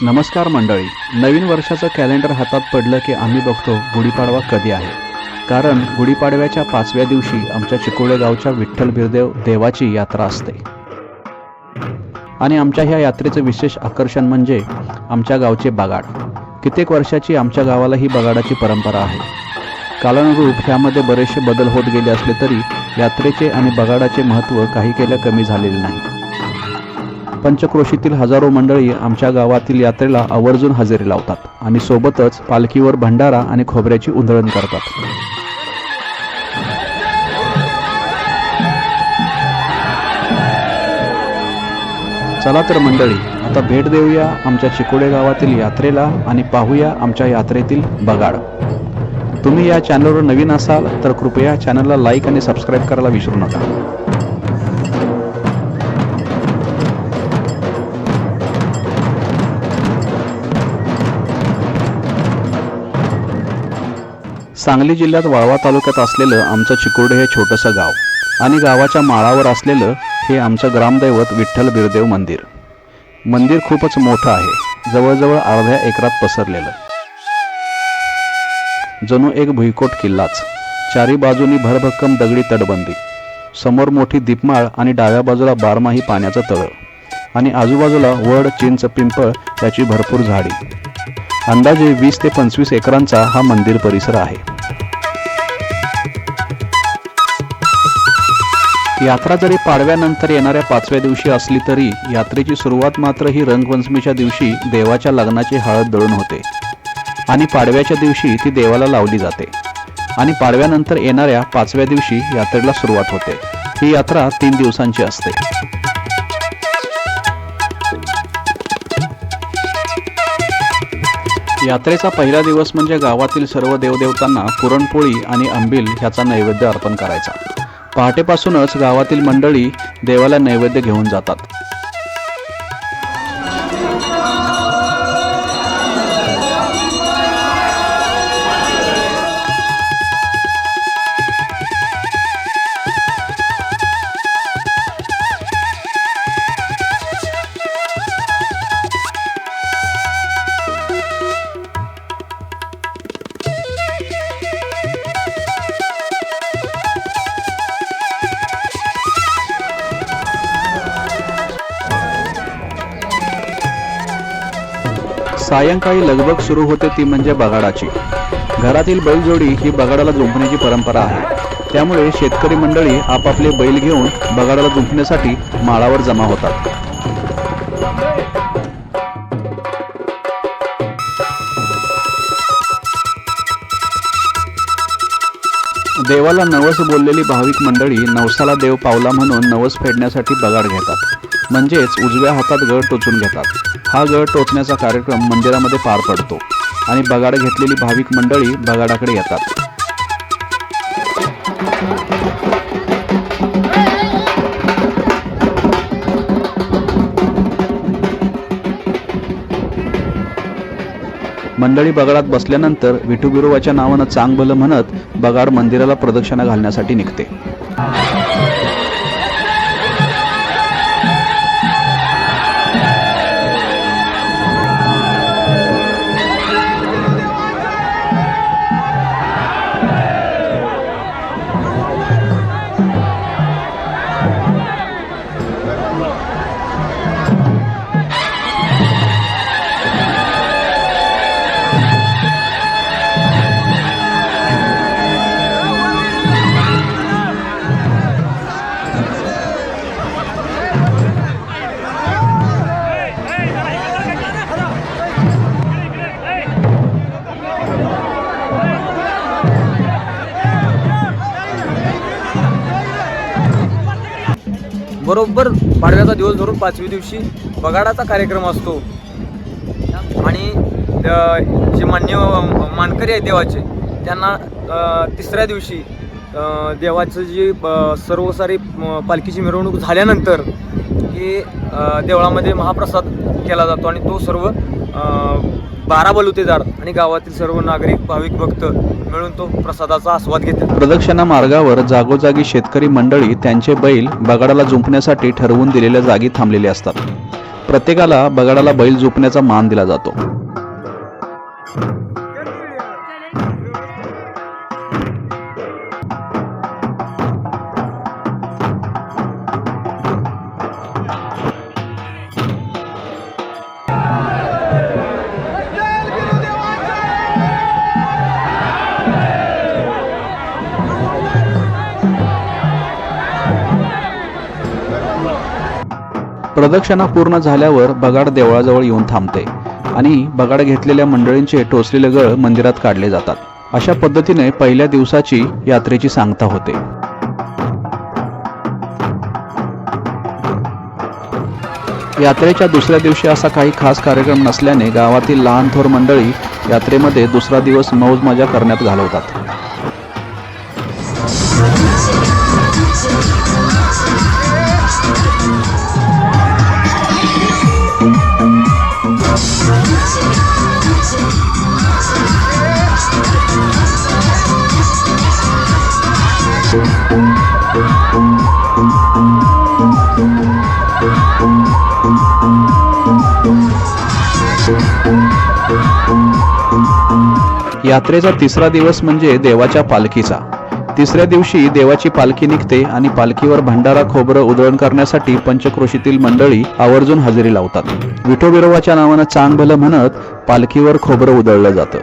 नमस्कार मंडळी. नवीन वर्षाचं कॅलेंडर हातात पडलं की आम्ही बघतो गुढीपाडवा कधी आहे. कारण गुढीपाडव्याच्या पाचव्या दिवशी आमच्या चिकोळे गावच्या विठ्ठल बिरदेव देवाची यात्रा असते. आणि आमच्या ह्या यात्रेचं विशेष आकर्षण म्हणजे आमच्या गावचे बगाड. कित्येक वर्षाची आमच्या गावाला ही बगाडाची परंपरा आहे. कालानुरूप ह्यामध्ये बरेचसे बदल होत गेले असले तरी यात्रेचे आणि बगाडाचे महत्त्व काही केलं कमी झालेले नाही. पंचक्रोशीतील हजारो मंडळी आमच्या गावातील यात्रेला आवर्जून हजेरी लावतात आणि सोबतच पालखीवर भंडारा आणि खोबऱ्याची उधळण करतात. चला तर मंडळी आता भेट देऊया आमच्या चिकोडे गावातील यात्रेला आणि पाहूया आमच्या यात्रेतील बगाड. तुम्ही या चॅनलवर नवीन असाल तर कृपया चॅनलला लाईक आणि सबस्क्राईब करायला विसरू नका. सांगली जिल्ह्यात वाळवा तालुक्यात असलेलं आमचं चिकोडे हे छोटंसं गाव आणि गावाच्या माळावर असलेलं हे आमचं ग्रामदैवत विठ्ठल बिरदेव मंदिर. मंदिर खूपच मोठं आहे. जवळजवळ अर्ध्या एकरात पसरलेलं. जणू एक भुईकोट किल्लाच. चारी बाजूनी भरभक्कम दगडी तटबंदी. समोर मोठी दीपमाळ आणि डाव्या बाजूला बारमाही पाण्याचं तळं आणि आजूबाजूला वड चिंच पिंपळ याची भरपूर झाडी. अंदाजे वीस ते पंचवीस एकरांचा हा मंदिर परिसर आहे. यात्रा जरी पाडव्यानंतर येणाऱ्या पाचव्या दिवशी असली तरी यात्रेची सुरुवात मात्र ही रंगपंचमीच्या दिवशी देवाच्या लग्नाची हळद दळून होते. आणि पाडव्याच्या दिवशी ती देवाला लावली जाते. आणि पाडव्यानंतर येणाऱ्या पाचव्या दिवशी यात्रेला सुरुवात होते. ही यात्रा तीन दिवसांची असते. यात्रेचा पहिला दिवस म्हणजे गावातील सर्व देवदेवतांना पुरणपोळी आणि आंबील ह्याचा नैवेद्य अर्पण करायचा. पहाटेपासूनच गावातील मंडळी देवाला नैवेद्य घेऊन जातात. सायंकाळी लगबग सुरू होते ती म्हणजे बगाडाची. घरातील बैलजोडी ही बगाडाला जुंपण्याची परंपरा आहे. त्यामुळे शेतकरी मंडळी आपापले बैल घेऊन बगाडाला जुंपण्यासाठी माळावर जमा होतात. देवाला नवस बोललेली भाविक मंडळी नवसाला देव पावला म्हणून नवस फेडण्यासाठी बगाड घेतात. म्हणजेच उजव्या हातात गळ टोचून घेतात. हा गळ टोचण्याचा कार्यक्रम मंदिरामध्ये पार पडतो आणि बगाड घेतलेली भाविक मंडळी बगाडाकडे येतात. मंडळी बगाडात बसल्यानंतर विठुबिरोबाच्या नावानं चांग भलं म्हणत बगाड मंदिराला प्रदक्षिणा घालण्यासाठी निघते. बरोबर पाडव्याचा दिवस धरून पाचवी दिवशी बगाडाचा कार्यक्रम असतो. आणि जे मान्य मानकरी आहेत देवाचे त्यांना तिसऱ्या दिवशी देवाचं जी अ, सर्व सारी पालखीची मिरवणूक झाल्यानंतर की देवळामध्ये महाप्रसाद केला जातो. आणि तो सर्व बारा बलुतेदार आणि गावातील सर्व नागरिक भाविक भक्त मिळून तो प्रसादाचा आस्वाद घेतात. प्रदक्षिणा मार्गावर जागोजागी शेतकरी मंडळी त्यांचे बैल बगाडाला जुंपण्यासाठी ठरवून दिलेल्या जागी थांबलेले असतात. प्रत्येकाला बगाडाला बैल झोपण्याचा मान दिला जातो. प्रदक्षिणा पूर्ण झाल्यावर बगाड देवळाजवळ येऊन थांबते आणि बगाड घेतलेल्या मंडळींचे टोचलेले गळ मंदिरात काढले जातात. अशा पद्धतीने पहिल्या दिवसाची यात्रेची सांगता होते. यात्रेच्या दुसऱ्या दिवशी असा काही खास कार्यक्रम नसल्याने गावातील लहान थोर मंडळी यात्रेमध्ये दुसरा दिवस मौज मजा करण्यात घालवतात. यात्रेचा तिसरा दिवस म्हणजे देवाच्या पालखीचा. तिसऱ्या दिवशी देवाची पालखी निघते आणि पालखीवर भंडारा खोबरं उधळण करण्यासाठी पंचक्रोशीतील मंडळी आवर्जून हजेरी लावतात. विठोबिरोवाच्या नावानं चांग भलं म्हणत पालखीवर खोबरं उधळलं जातं.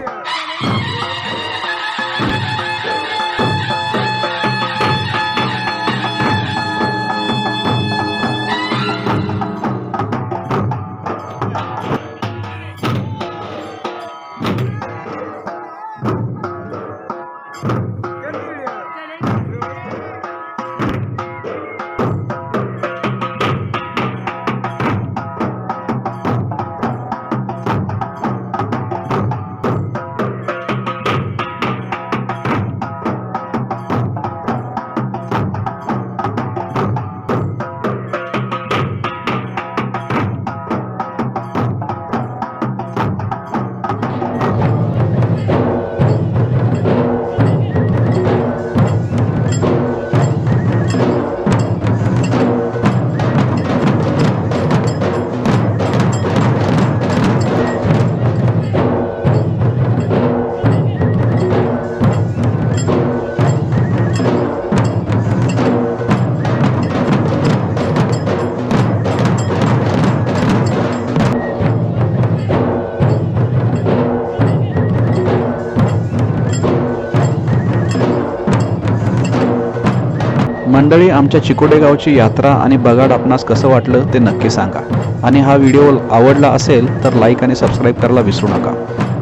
मंडळी आमच्या चिकोडे गावची यात्रा आणि बगाड आपणास कसं वाटलं ते नक्की सांगा. आणि हा व्हिडिओ आवडला असेल तर लाईक आणि सबस्क्राईब करायला विसरू नका.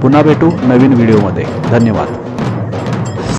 पुन्हा भेटू नवीन व्हिडिओमध्ये. धन्यवाद.